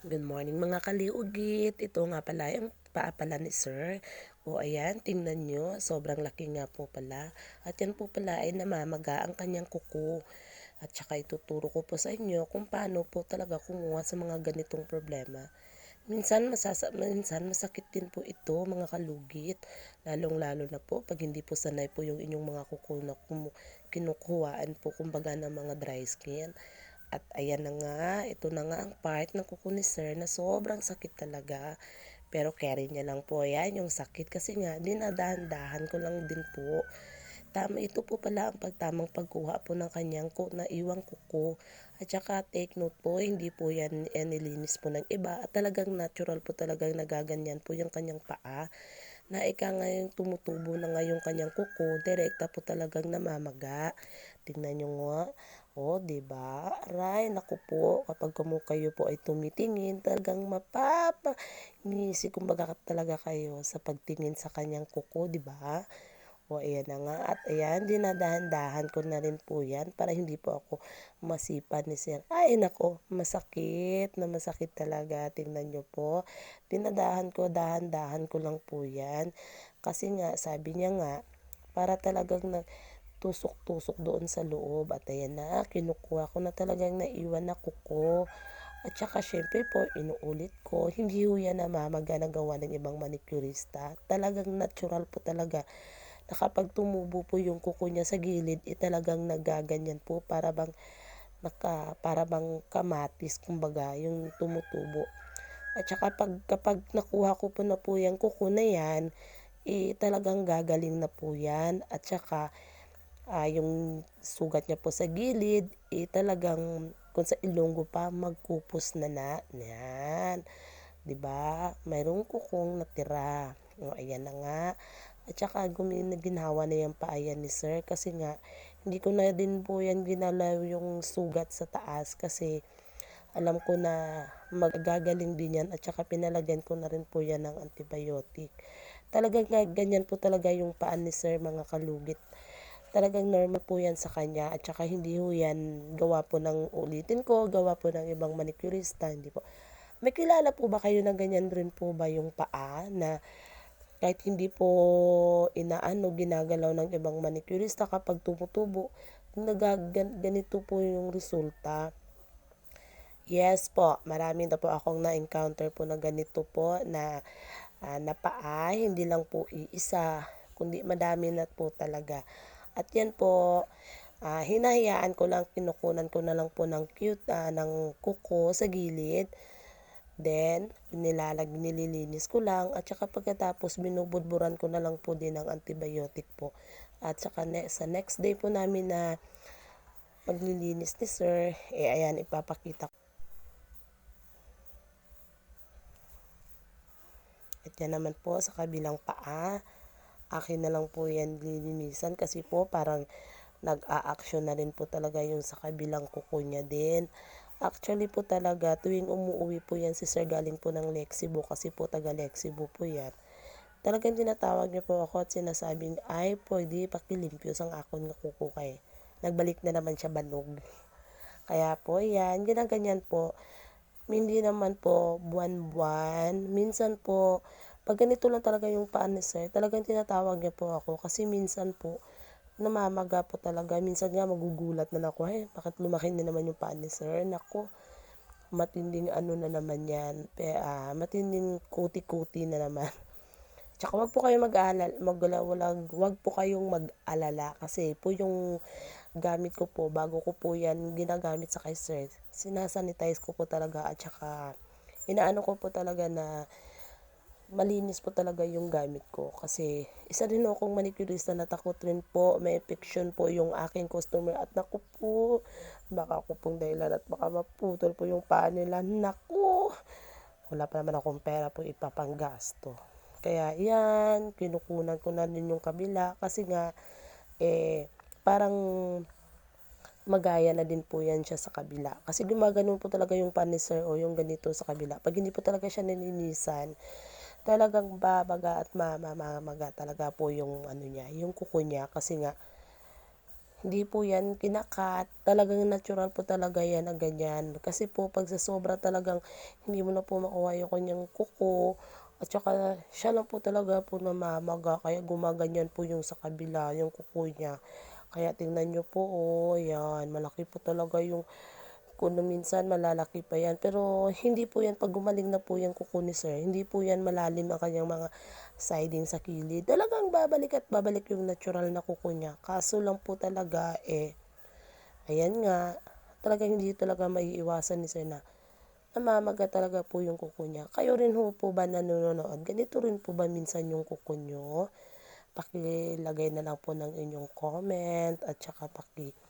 Good morning mga kaliugit. Ito nga pala yung paa pala ni Sir. O ayan, tingnan nyo. Sobrang laki nga po pala. At yan po pala ay namamaga ang kanyang kuko. At saka ituturo ko po sa inyo kung paano po talaga kumuha sa mga ganitong problema. Minsan, masasa minsan masakit din po ito mga kalugit. Lalong lalo na po pag hindi po sanay po yung inyong mga kuko na kinukuhaan po kumbaga ng mga dry skin. At ayan na nga, ito na nga ang part ng kuko ni Sir na sobrang sakit talaga. Pero carry niya lang po yan, yung sakit kasi nga dinadahan-dahan ko lang din po. Tama, ito po pala ang pagtamang pagkuha po ng kanyang ko, na iwang kuko. At saka take note po, hindi po yan eh, nilinis po ng iba. At talagang natural po talagang nagaganyan po yung kanyang paa. Na ika ngayon tumutubo na nga yung kanyang kuko, direkta po talagang namamaga. Tingnan nyo nga. O, oh, di ba? Aray, naku po, kapag kumo kayo po ay tumitingin, talagang mapapa ngisi kumbaga talaga kayo sa pagtingin sa kanyang kuko, di ba? O, ayan na nga. At ayan, dinadahan-dahan ko na rin po yan para hindi po ako masipan ni Sir. Ay, nako, masakit na masakit talaga. Tingnan nyo po. Dinadahan ko, dahan-dahan ko lang po yan. Kasi nga, sabi niya nga, para talagang na, tusok-tusok doon sa loob. At ayan na, kinukuha ko na talagang naiwan na kuko. At saka syempre po, inuulit ko, hindi ho yan na gawa ng ibang manicurista. Talagang natural po talaga na kapag tumubo po yung kuko niya sa gilid, eh talagang nagaganyan po para bang naka, para bang kamatis, kumbaga, yung tumutubo. At saka pag, kapag nakuha ko po na po yung kuko na yan, eh talagang gagaling na po yan. At saka, uh, yung sugat niya po sa gilid, eh talagang kung sa ilonggo pa, magkupos na na. Yan. ba? Mayroong kukong natira. O, ayan na nga. At saka gumin, ginawa na yung paayan ni sir kasi nga hindi ko na din po yan ginalaw yung sugat sa taas kasi alam ko na magagaling din yan at saka pinalagyan ko na rin po yan ng antibiotic. Talagang ganyan po talaga yung paan ni sir mga kalugit talagang normal po yan sa kanya at saka hindi ho yan gawa po ng ulitin ko, gawa po ng ibang manicurista, hindi po. May kilala po ba kayo na ganyan rin po ba yung paa na kahit hindi po inaano, ginagalaw ng ibang manicurista kapag tumutubo, ganito po yung resulta. Yes po, marami na po akong na-encounter po na ganito po na uh, na paa, hindi lang po iisa, kundi madami na po talaga. At yan po, uh, hinahayaan ko lang, kinukunan ko na lang po ng cute, uh, ng kuko sa gilid. Then, nilalag, nililinis ko lang. At saka pagkatapos, binubudburan ko na lang po din ng antibiotic po. At saka ne, sa next day po namin na maglilinis ni sir, eh ayan, ipapakita ko. At yan naman po sa kabilang paa akin na lang po yan lilinisan kasi po parang nag-a-action na rin po talaga yung sa kabilang kuko niya din. Actually po talaga, tuwing umuwi po yan si Sir galing po ng Lexibo kasi po taga Lexibo po yan. Talagang tinatawag niya po ako at sinasabing, ay pwede pakilimpyo sang akon nga kuko kay. Nagbalik na naman siya banog. Kaya po yan, ginaganyan po. Hindi naman po buwan-buwan. Minsan po, pag ganito lang talaga yung paan ni sir, talagang tinatawag niya po ako kasi minsan po, namamaga po talaga. Minsan nga magugulat na ako, eh, bakit lumaki na naman yung paan ni sir? Nako, matinding ano na naman yan. Pe, uh, matinding kuti-kuti na naman. Tsaka wag po kayong mag-alala, mag wag po kayong mag-alala kasi po yung gamit ko po, bago ko po yan ginagamit sa kay sir, sinasanitize ko po talaga at saka inaano ko po talaga na malinis po talaga yung gamit ko. Kasi isa din akong manicurista na takot rin po may infection po yung aking customer. At naku po baka ako pong dahilan at baka maputol po yung paa nila. Naku wala pa naman akong pera po ipapanggasto. Kaya yan kinukunan ko na din yung kabila. Kasi nga eh parang magaya na din po yan siya sa kabila. Kasi gumaganon po talaga yung paniser o yung ganito sa kabila. Pag hindi po talaga siya nilinisan, talagang babaga at mamamaga talaga po yung ano niya, yung kuko niya kasi nga Hindi po yan kinakat, talagang natural po talaga yan na ganyan. Kasi po pag sa sobra talagang hindi mo na po makuha yung kanyang kuko, at saka siya lang po talaga po namamaga kaya gumaganyan po yung sa kabila, yung kuko niya. Kaya tingnan niyo po, oh, yan, malaki po talaga yung kung minsan malalaki pa yan. Pero hindi po yan, pag gumaling na po yung kuko ni sir, hindi po yan malalim ang kanyang mga siding sa kilid. Talagang babalik at babalik yung natural na kuko niya. Kaso lang po talaga, eh, ayan nga, talagang hindi talaga maiiwasan ni sir na namamaga talaga po yung kuko niya. Kayo rin ho po ba nanonood? Ganito rin po ba minsan yung kuko nyo? Pakilagay na lang po ng inyong comment at saka paki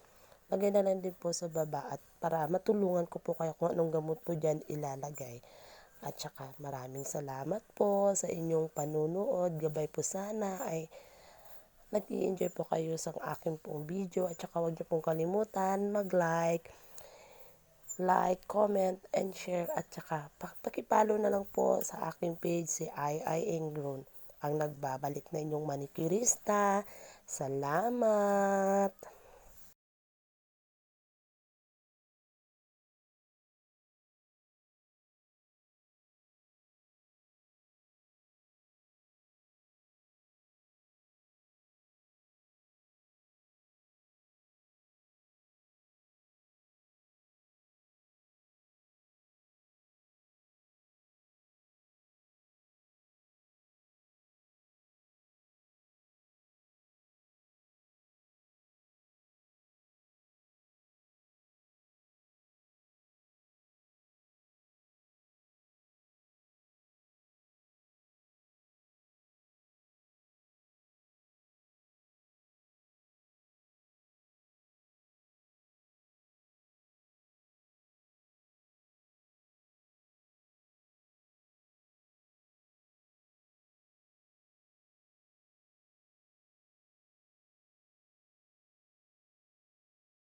lagay na lang din po sa baba at para matulungan ko po kayo kung anong gamot po dyan ilalagay. At saka maraming salamat po sa inyong panunood. Gabay po sana ay nag enjoy po kayo sa aking pong video at saka huwag niyo pong kalimutan mag-like, like, comment, and share at saka pakipalo na lang po sa aking page si Ai Engron ang nagbabalik na inyong manikirista. Salamat!